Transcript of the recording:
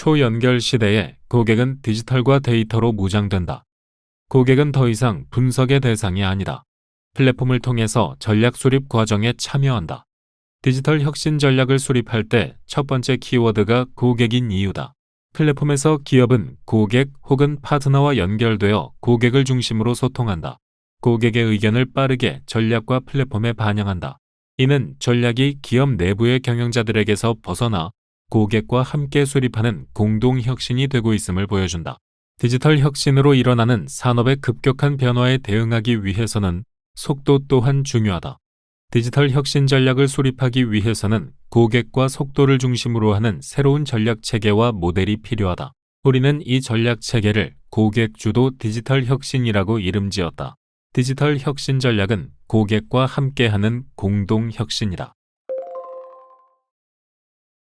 초연결 시대에 고객은 디지털과 데이터로 무장된다. 고객은 더 이상 분석의 대상이 아니다. 플랫폼을 통해서 전략 수립 과정에 참여한다. 디지털 혁신 전략을 수립할 때 첫 번째 키워드가 고객인 이유다. 플랫폼에서 기업은 고객 혹은 파트너와 연결되어 고객을 중심으로 소통한다. 고객의 의견을 빠르게 전략과 플랫폼에 반영한다. 이는 전략이 기업 내부의 경영자들에게서 벗어나 고객과 함께 수립하는 공동 혁신이 되고 있음을 보여준다. 디지털 혁신으로 일어나는 산업의 급격한 변화에 대응하기 위해서는 속도 또한 중요하다. 디지털 혁신 전략을 수립하기 위해서는 고객과 속도를 중심으로 하는 새로운 전략 체계와 모델이 필요하다. 우리는 이 전략 체계를 고객 주도 디지털 혁신이라고 이름 지었다. 디지털 혁신 전략은 고객과 함께하는 공동 혁신이다.